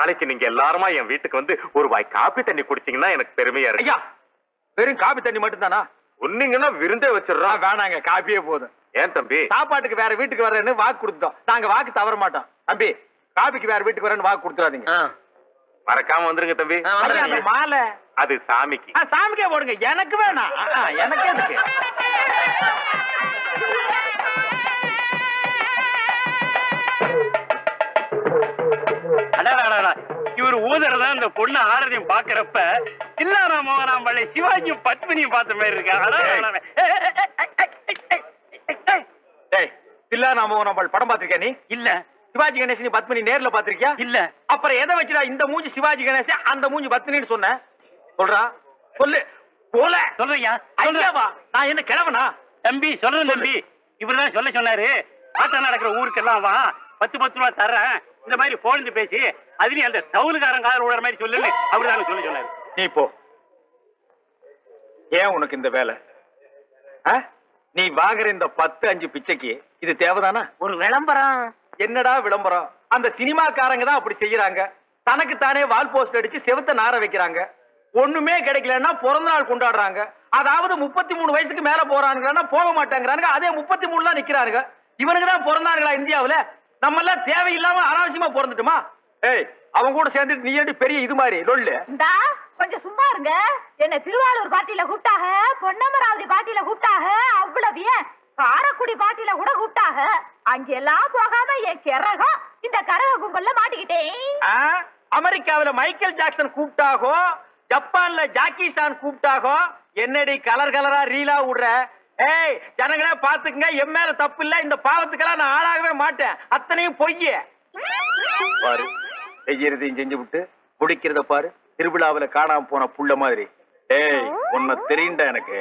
நாளைக்கு நீங்க எல்லாருமா என் வீட்டுக்கு வந்து ஒரு வாய் காப்பி தண்ணி குடிச்சீங்கன்னா எனக்கு பெருமையா இருக்கு. ஐயா வெறும் காபி தண்ணி மட்டும் தானா ஒன்னீங்கன்னா விருந்தே வச்சிடுறான் வேணாங்க காப்பியே போதும். ஏன் தம்பி? சாப்பாட்டுக்கு வேற வீட்டுக்கு வரேன்னு வாக்கு கொடுத்துட்டோம். நாங்க வாக்கு தவற மாட்டோம். தம்பி காபிக்கு வேற வீட்டுக்கு வரேன்னு வாக்கு கொடுத்துறாதீங்க மறக்காம வந்துருங்க தம்பி. மாலை. அது சாமிக்கு. சாமிக்கே போடுங்க. எனக்கு வேணாம். எனக்கு இவர் ஊதுறதா இந்த பொண்ணு ஆரதியம் பாக்குறப்ப இல்லாரா மோகனாம் பள்ளி சிவாஜியும் பத்மினியும் பார்த்த மாதிரி இருக்கா அடடா. ஏய், ஏய், ஏய், ஏய், ஏய், ஏய், ஏய், ஏய். டேய் தில்லா நாம நம்ம படம் பாத்திருக்கியா நீ? இல்ல. சிவாஜி கணேசன் பத்மினி நேர்ல பாத்திருக்கியா இல்ல. அப்புறம் எதை வச்சுடா இந்த மூஞ்சி சிவாஜி கணேசன் அந்த மூஞ்சி பத்மினின்னு சொன்ன? சொல்றா. சொல்லு. போல. சொல்றியா? ஐயாவா? நான் என்ன கிழவனா? தம்பி சொல்றேன் தம்பி. இவர்தான் சொல்ல சொன்னாரு. ஆட்டம் நடக்கிற ஊருக்கெல்லாம் வா. பத்து பத்து ரூபா தர்றேன். இந்த மாதிரி போன் பேசி அதுலயும் அந்த தவுலுக்காரன் காதல் விடுற மாதிரி சொல்லுன்னு அவருதானே சொல்ல சொன்னாரு. நீ போ. ஏன் உனக்கு இந்த வேலை? ஆ? நீ வாங்குற இந்த பத்து அஞ்சு பிச்சைக்கு இது தேவைதானா? ஒரு விளம்பரம். என்னடா விளம்பரம்? அந்த சினிமாக்காரங்க தான் அப்படி செய்யறாங்க. தனக்கு தானே வால் போஸ்ட் அடிச்சு செவுத்த நார வைக்கிறாங்க. ஒண்ணுமே கிடைக்கலன்னா பிறந்த நாள் கொண்டாடுறாங்க. அதாவது முப்பத்தி மூணு வயசுக்கு மேல போறானுங்கன்னா போக மாட்டேங்கிறானுங்க. அதே முப்பத்தி மூணு தான் நிக்கிறானுங்க. இவனுக்கு தான் பிறந்தானுங்களா இந்தியாவுல? நம்ம எல்லாம் தேவையில்லாம அனாவசியமா பிறந்துட்டுமா? ஏய் அவன் கூட சேர்ந்துட்டு நீ ஏண்டி பெரிய இது மாதிரி? லொல்லு. கொஞ்சம் சும்மா இருங்க. என்ன திருவாரூர் பாட்டியில கூப்பிட்டாக பொன்னமராவதி பாட்டியில கூப்பிட்டாக அவ்வளவு ஏன் காரக்குடி பாட்டியில கூட கூப்பிட்டாக. அங்கெல்லாம் போகாம என் கிறகம் இந்த கரக கும்பல்ல மாட்டிக்கிட்டேன்? அமெரிக்காவுல மைக்கேல் ஜாக்சன் கூப்பிட்டாகோ? ஜப்பான்ல ஜாக்கி சான் கூப்பிட்டாகோ? என்னடி கலர் கலரா ரீலா விடுற? ஏய் ஜனங்களே பாத்துக்குங்க என் மேல தப்பு இல்ல. இந்த பாவத்துக்கெல்லாம் நான் ஆளாகவே மாட்டேன். அத்தனையும் பொய்ய. பாரு செய்யறதையும் செஞ்சு விட்டு முடிக்கிறத பாரு. திருவிழாவுல காணாம போன புள்ள மாதிரி. ஏய் உன்னை தெரியும்டா எனக்கு.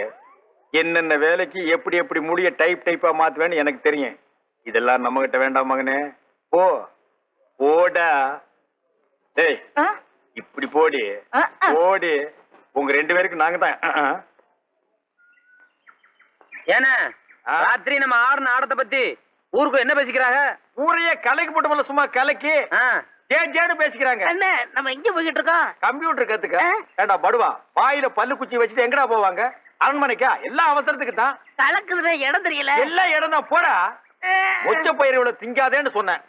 என்னென்ன வேலைக்கு எப்படி எப்படி முடிய டைப் டைப்பா மாத்துவேன்னு எனக்கு தெரியும். இதெல்லாம் நம்ம கிட்ட வேண்டாம் மகனே. போ. போடா. ஆ? இப்படி போடி. போடி. உங்க ரெண்டு பேருக்கு நாங்க தான் ஏன்னா? ராத்திரி நம்ம ஆடின ஆடத்தை பத்தி ஊருக்கு என்ன பேசிக்கிறாங்க? ஊரையே கலைக்கு போட்டு சும்மா கலக்கி ஜேன்னு பேசிக்கிறாங்க. என்ன? நம்ம எங்க போய்கிட்டு இருக்கோம் கம்ப்யூட்டர் கத்துக்க. ஏண்டா படுவா? வாயில பல்லு குச்சி வச்சுட்டு எங்கடா போவாங்க? அரண்மனைக்கா? எல்லா அவசரத்துக்கு தான். கலக்குதுல இடம் தெரியல. எல்லா இடம் தான். போடா. ஒச்ச பயிரோட திங்காதேன்னு சொன்னேன்.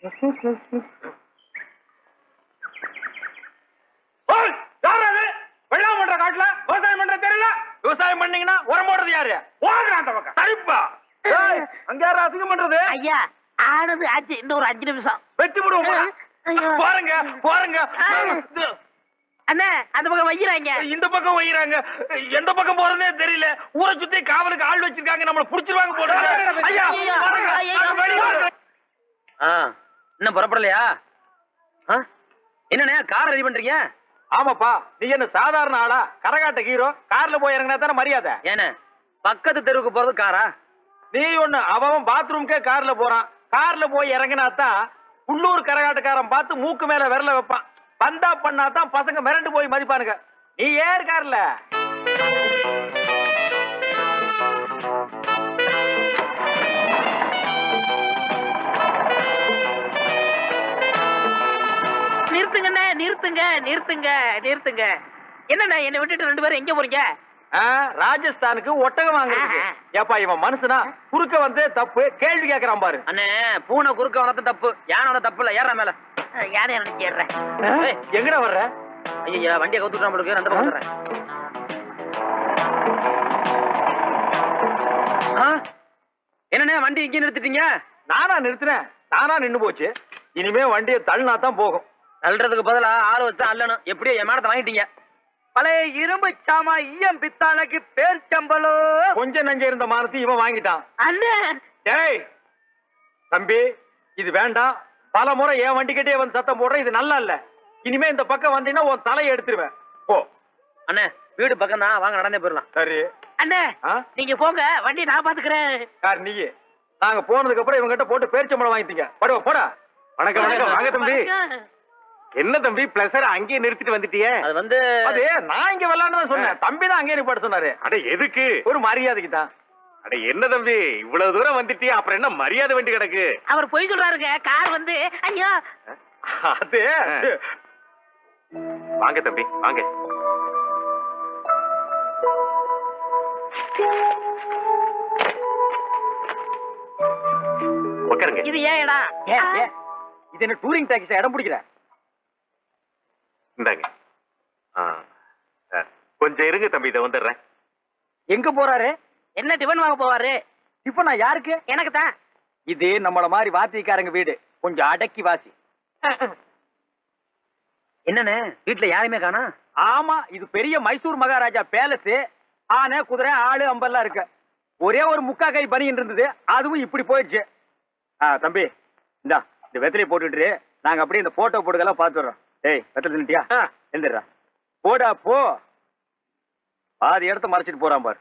அங்க யாரும் அசிங்கம் பண்றது? ஐயா ஆனது ஆச்சு இந்த ஒரு அஞ்சு நிமிஷம். வெட்டி விடுவோம். போறங்க போறங்க அண்ணே அந்த பக்கம் வைக்கிறாங்க இந்த பக்கம் வைக்கிறாங்க எந்த பக்கம் போறதே தெரியல. ஊரை சுத்தி காவலுக்கு ஆள் வச்சிருக்காங்க நம்மள புடிச்சிருவாங்க போடுறாங்க. இன்னும் புறப்படலையா? ஆ? என்னண்ணே கார் ரெடி பண்றீங்க? ஆமாப்பா நீ என்ன சாதாரண ஆளா? கரகாட்ட ஹீரோ கார்ல போய் இறங்கினா தானே மரியாதை? ஏண்ணே பக்கத்து தெருவுக்கு போறது காரா நீ ஒண்ணு அவன் பாத்ரூம்க்கே கார்ல போறான். கார்ல போய் இறங்கினா தான் உள்ளூர் கரகாட்டக்காரன் பார்த்து மூக்கு மேல விரல வைப்பான். பந்தா பண்ணா தான் பசங்க மிரண்டு போய் மதிப்பானுங்க. நீ ஏறு கார்ல? நிறுத்துங்கண்ணே நிறுத்துங்க நிறுத்துங்க நிறுத்துங்க. என்னண்ணே என்னை விட்டுட்டு ரெண்டு பேரும் எங்க போறீங்க? ராஜஸ்தானுக்கு ஒட்டகம் வாங்குறதுக்கு. ஏப்பா இவன் மனுஷனா? குறுக்க வந்து தப்பு. கேள்வி கேக்குறான் பாரு. அண்ணே பூனை குறுக்க வளர்த்த தப்பு. யானை தப்பு இல்ல ஏற மேல. யாரை எனக்கு ஏறுறேன் ஏய், எங்கடா வர்ற? ஐயா வண்டியை கவுத்துட்டு நம்மளுக்கு ரெண்டு பக்கம். ஆ? என்னண்ணே வண்டி இங்கே நிறுத்திட்டீங்க? நானா நிறுத்தினேன். தானா நின்னு போச்சு. இனிமே வண்டியை தள்ளினா தான் போகும். அல்றதுக்கு பதிலா ஆள் வச்சு அல்லணும். எப்படியோ என் மேடத்தை வாங்கிட்டீங்க. பழைய இரும்பு சாமா ஈயம் பித்தாளுக்கு பேர் சம்பளோ. கொஞ்சம் நஞ்ச இருந்த மானத்தை இவன் வாங்கிட்டான். அண்ணே. டேய் தம்பி இது வேண்டாம். பல முறை என் வண்டிக்கிட்டே வந்து சத்தம் போடுற இது நல்லா இல்ல. இனிமே இந்த பக்கம் வந்தீங்கன்னா உன் தலையை எடுத்துருவேன். போ. அண்ணே வீடு பக்கம் தான் வாங்க நடந்தே போயிடலாம். சரி. அண்ணே? நீங்க போங்க. வண்டி நான் பாத்துக்கிறேன். யார் நீ நாங்க போனதுக்கு அப்புறம் இவங்க கிட்ட போட்டு பேரிச்சம்பளம் வாங்கிட்டீங்க. படுவா போடா. வணக்கம் வணக்கம். வாங்க தம்பி. என்ன தம்பி பிளஸர் அங்கேயே நிறுத்திட்டு வந்துட்டியே? அது வந்து அது நான் இங்க விளையாண்டு தான் சொன்னேன். தம்பி தான் அங்கேயே நிப்பாட்ட சொன்னாரு. அட எதுக்கு? ஒரு மரியாதைக்கு தான். அட என்ன தம்பி? இவ்வளவு தூரம் வந்துட்டியா அப்புறம் என்ன மரியாதை வேண்டி கிடக்கு? அவர் பொய் சொல்றாருங்க. கார் வந்து ஐயோ. அது? வாங்க தம்பி வாங்க. உட்காருங்க. இது ஏன் இடம்? இது என்ன டூரிங் டாக்ஸி இடம் பிடிக்கிற இந்தாங்க. ஆ, கொஞ்சம் இருங்க தம்பி இதை வந்துடுறேன். எங்க போறாரு? என்ன டிபன் வாங்க போவாரு? டிஃபனா யாருக்கு? எனக்கு தான். இது நம்மள மாதிரி வாத்திக்காரங்க வீடு. கொஞ்சம் அடக்கி வாசி. என்னண்ணே வீட்டுல யாருமே காணா? ஆமா இது பெரிய மைசூர் மகாராஜா பேலஸ். ஆனை குதிரை ஆளு அம்பெல்லாம் இருக்கு. ஒரே ஒரு முக்கா கை பனியின் இருந்தது. அதுவும் இப்படி போயிடுச்சு. ஆ தம்பி இந்தா இந்த வெத்தலையை போட்டுட்டு நாங்க அப்படியே இந்த போட்டோ போட்டுக்கெல்லாம் பார்த்துடுறோம். டேய் வெத்தலை தின்னுட்டியா எழுந்துடுறா போடா போ. பாதி இடத்த மறைச்சிட்டு போறான் பாரு.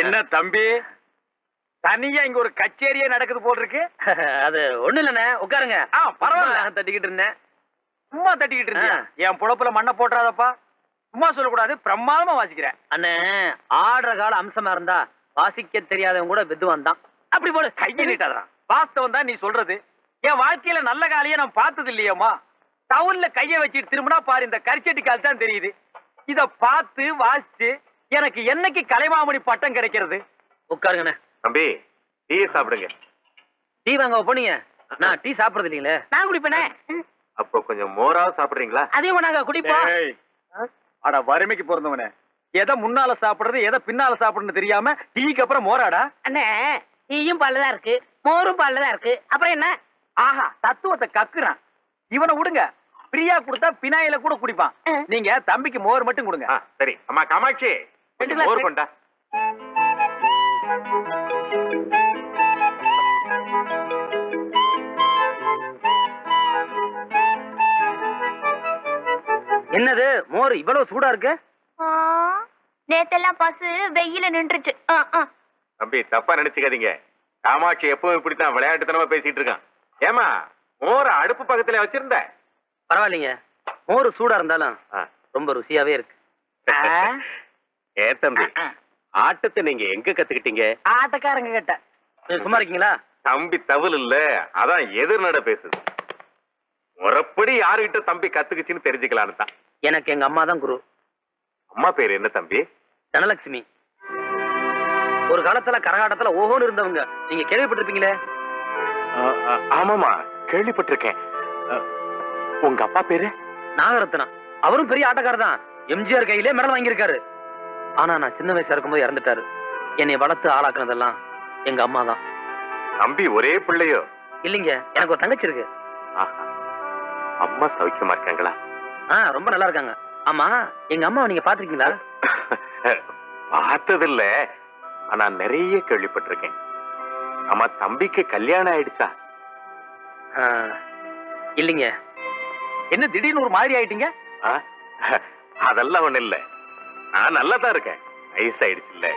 என்ன தம்பி? தனியா இங்க ஒரு கச்சேரியே நடக்குது போல் இருக்கு அது ஒண்ணு இல்லண்ணே உட்காருங்க. ஆ பரவாயில்ல. தட்டிக்கிட்டு இருந்தேன். சும்மா தட்டிக்கிட்டு இருந்தியா? ஆ. என் புழப்புல மண்ணை போட்டுறாதப்பா. சும்மா சொல்லக்கூடாது பிரமாதமா வாசிக்கிறேன். அண்ணே ஆடுற கால அம்சமா இருந்தா வாசிக்க தெரியாதவங்க கூட வித்துவான் தான். அப்படி போடு கையை நீட்டாதா வாஸ்தவம் தான் நீ சொல்றது. என் வாழ்க்கையில நல்ல காலையே நான் பார்த்தது இல்லையேம்மா. டவுன்ல கைய வச்சுட்டு திரும்பினா பாரு இந்த கரிச்சட்டி கால் தான் தெரியுது. இத பார்த்து வாசிச்சு எனக்கு என்னைக்கு கலைமாமணி பட்டம் கிடைக்கிறது? உட்காருங்கண்ணே. தம்பி டீ சாப்பிடுங்க. டீ வாங்க போனீங்க. நான் டீ சாப்பிடுறது இல்லீங்களே. நான் குடிப்பேனே. அப்போ கொஞ்சம் மோராவது சாப்பிடுறீங்களா? அதையும் நாங்க குடிப்போம். அட வறுமைக்கு பிறந்தவனே எதை முன்னால சாப்பிடுறது எதை பின்னால சாப்பிடுறது தெரியாம டீக்கு அப்புறம் மோராடா? அண்ணே டீயும் பால்ல இருக்கு மோரும் பால்ல தான் இருக்கு. அப்புறம் என்ன? ஆஹா தத்துவத்தை கக்குறான். இவனை விடுங்க. ஃப்ரீயா கொடுத்தா பினாயில கூட குடிப்பான். நீங்க தம்பிக்கு மோர் மட்டும் கொடுங்க. சரி. அம்மா காமாட்சி. மோர் கொண்டா. என்னது மோர் இவ்வளவு சூடா இருக்கு? நேத்தெல்லாம் பசு வெயில நின்றுச்சு. தம்பி தப்பா நினைச்சுக்காதீங்க. காமாட்சி எப்பவும் இப்படித்தான் விளையாட்டுத்தனமா பேசிட்டு இருக்கான். ஏமா மோர அடுப்பு பக்கத்துல வச்சிருந்த? பரவாயில்லைங்க. மோர் சூடா இருந்தாலும். ரொம்ப ருசியாவே இருக்கு. ஏ தம்பி ஆட்டத்தை நீங்க எங்க கத்துக்கிட்டீங்க? ஆட்டக்காரங்க கிட்ட. நீங்க சும்மா இருக்கீங்களா? தம்பி தவில் இல்ல அதான் எதிர்நட பேசுது. முறப்படி யாருகிட்ட தம்பி கத்துக்குச்சுன்னு தெரிஞ்சுக்கலான்னு தான். எனக்கு எங்க அம்மா தான் குரு. அம்மா பேர் என்ன தம்பி? தனலட்சுமி ஒரு காலத்துல கரகாட்டத்துல ஓஹோன்னு இருந்தவங்க. நீங்க கேள்விப்பட்டிருப்பீங்களே? ஆமாமா கேள்விப்பட்டிருக்கேன். உங்க அப்பா பேரு? நாகரத்னம் அவரும் பெரிய ஆட்டக்காரர் தான். எம்ஜிஆர் கையிலே மெடல் வாங்கியிருக்காரு. ஆனா நான் சின்ன வயசா இருக்கும்போது இறந்துட்டாரு. என்னை வளர்த்து ஆளாக்குனதெல்லாம் எங்க அம்மா தான் தம்பி ஒரே பிள்ளையோ? இல்லைங்க எனக்கு ஒரு தங்கச்சி இருக்கு. அம்மா சௌக்கியமா இருக்காங்களா? ஆ ரொம்ப நல்லா இருக்காங்க. ஆமா எங்க அம்மாவை நீங்க பாத்திருக்கீங்களா பார்த்ததில்ல. ஆனா நிறைய கேள்விப்பட்டிருக்கேன். ஆமா தம்பிக்கு கல்யாணம் ஆயிடுச்சா? இல்லைங்க. என்ன திடீர்னு ஒரு மாதிரி ஆயிட்டீங்க? அதெல்லாம் ஒண்ணு இல்ல. நான் நல்லா தான் இருக்கேன். வயசாயிடுச்சு இல்ல